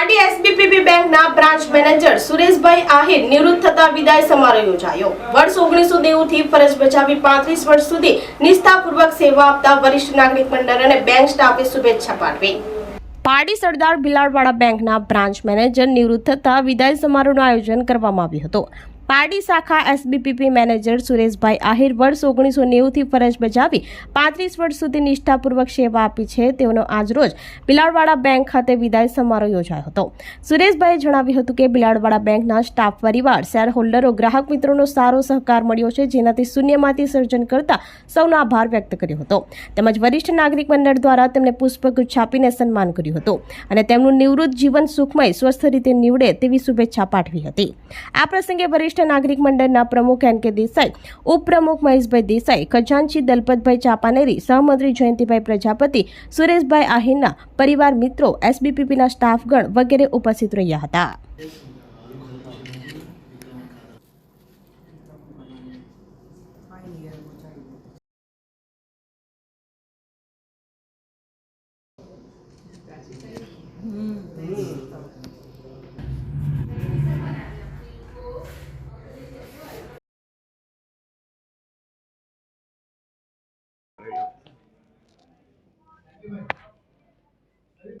પારડી એસબીપીબી બેંકના branch manager Sureshbhai Ahir નિવૃત્ત થતા વિદાય સમારોહ યોજાયો. વર્ષ ઓગણીસો નેવું થી ફરજ બજાવી પાંત્રીસ વર્ષ સુધી નિષ્ઠાપૂર્વક સેવા આપતા વરિષ્ઠ નાગરિક મંડળ અને બેંક સ્ટાફે શુભેચ્છા પાઠવી. પારડી સરદાર બિલાડવાડા બેંકના બ્રાન્ચ મેનેજર નિવૃત્ત થતા વિદાય સમારોહનું આયોજન કરવામાં આવ્યું હતું. પારડી શાખા એસબીપીપી મેનેજર સુરેશભાઈ આહિર વર્ષ ઓગણીસો નેવુંથી ફરજ બજાવી પાંત્રીસ વર્ષ સુધી નિષ્ઠાપૂર્વક સેવા આપી છે. તેઓનો આજરોજ બિલાડવાડા બેંક ખાતે વિદાય સમારોહ યોજાયો હતો. સુરેશભાઈએ જણાવ્યું હતું કે બિલાડવાડા બેંકના સ્ટાફ પરિવાર શેર હોલ્ડરો ગ્રાહક મિત્રોનો સારો સહકાર મળ્યો છે, જેનાથી શૂન્યમાંથી સર્જન કરતા સૌનો આભાર વ્યક્ત કર્યો હતો. તેમજ વરિષ્ઠ નાગરિક મંડળ દ્વારા તેમને પુષ્પગુચ્છ આપીને સન્માન કર્યું હતું અને તેમનું નિવૃત્ત જીવન સુખમય, સ્વસ્થ રીતે નીવડે તેવી શુભેચ્છા પાઠવી હતી. આ પ્રસંગે વરિષ્ઠ નાગરિક મંડળના પ્રમુખ એન કે દેસાઈ, ઉપપ્રમુખ મહેશભાઈ દેસાઈ, ખજાનચી દલપતભાઈ ચાપાનેરી, સહમંત્રી જયંતિભાઈ પ્રજાપતિ, સુરેશભાઈ આહિરના પરિવાર મિત્રો, એસબીપીપીના સ્ટાફગણ વગેરે ઉપસ્થિત રહ્યા હતા.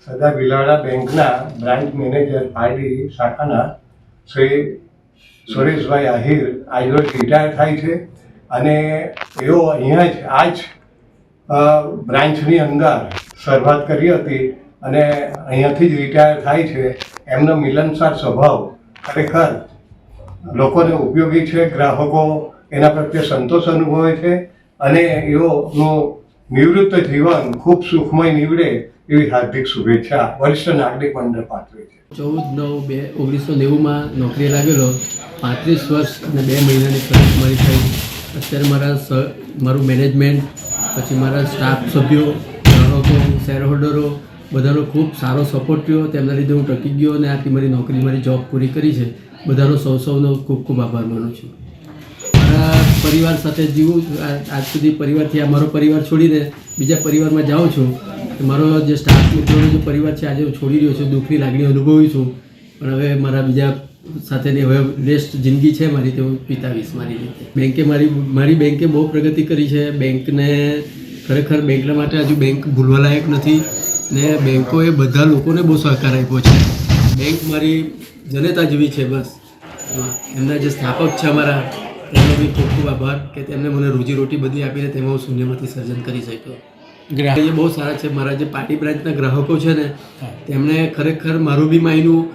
સરદાર બિલાડા બેંકના બ્રાન્ચ મેનેજર પારડી શાખાના શ્રી સુરેશભાઈ આહિર આજરોજ રિટાયર થાય છે અને એઓ અહીંયા જ આ જ બ્રાન્ચની અંદર શરૂઆત કરી હતી અને અહીંયાથી જ રિટાયર થાય છે. એમનો મિલનસાર સ્વભાવ ખરેખર લોકોને ઉપયોગી છે, ગ્રાહકો એના પ્રત્યે સંતોષ અનુભવે છે અને એઓનું નિવૃત્ત જીવન ખૂબ સુખમય નીવડે એવી હાર્દિક શુભેચ્છા વરિષ્ઠ નાગરિક મંડળ પાઠવે છે. ચૌદ નવ બે ઓગણીસો નેવુંમાં નોકરી લાગેલો, પાંત્રીસ વર્ષ અને બે મહિનાની ફરજ મારી થઈ. અત્યારે મારા મારું મેનેજમેન્ટ, પછી મારા સ્ટાફ સભ્યો, ગ્રાહકો શેર હોલ્ડરો બધાનો ખૂબ સારો સપોર્ટ રહ્યો તેમના લીધે હું ટકી ગયો અને આથી મારી નોકરી, મારી જોબ પૂરી કરી છે. બધાનો સૌ સૌનો ખૂબ ખૂબ આભાર માનું છું. પરિવાર સાથે જીવું આજ સુધી પરિવારથી આ મારો પરિવાર છોડીને બીજા પરિવારમાં જાઉં છું. મારો જે સ્ટાફ મિત્રોનો જે પરિવાર છે, આજે હું છોડી રહ્યો છું, દુઃખની લાગણી અનુભવું છું. પણ હવે મારા બીજા સાથેની હવે બેસ્ટ જિંદગી છે મારી તે હું વિતાવીશ મારી રીતે. બેન્કે મારી મારી બેન્કે બહુ પ્રગતિ કરી છે. બેંકને ખરેખર બેંકના માટે હજુ બેંક ભૂલવાલાયક નથી. ને બેંકોએ બધા લોકોને બહુ સહકાર આપ્યો છે. બેંક મારી જનતા જેવી છે બસ. એમના જે સ્થાપક છે અમારા એમનો બી ખૂબ ખૂબ આભાર કે તેમને મને રોજીરોટી બધી આપીને તેમાં હું શૂન્યમાંથી સર્જન કરી શક્યો. ગ્રાહક. એ બહુ સારા છે. મારા જે પાર્ટી બ્રાન્ચના ગ્રાહકો છે ને તેમણે ખરેખર મારું બી માન્યું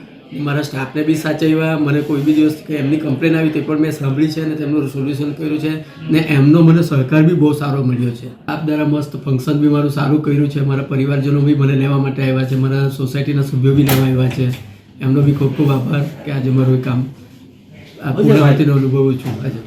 મારા સ્ટાફને બી સાચવ્યા. મને કોઈ બી દિવસ કે એમની કમ્પ્લેન આવી તે પણ મેં સાંભળી છે અને તેમનું સોલ્યુશન કર્યું છે ને એમનો મને સહકાર બી બહુ સારો મળ્યો છે. આપ દ્વારા મસ્ત ફંક્શન બી મારું સારું કર્યું છે. મારા પરિવારજનો બી મને લેવા માટે આવ્યા છે. મારા સોસાયટીના સભ્યો બી લેવા આવ્યા છે. એમનો બી ખૂબ ખૂબ આભાર કે આજે મારું એ કામ આ પૂર્ણાવતીનો અનુભવું છું. આજે.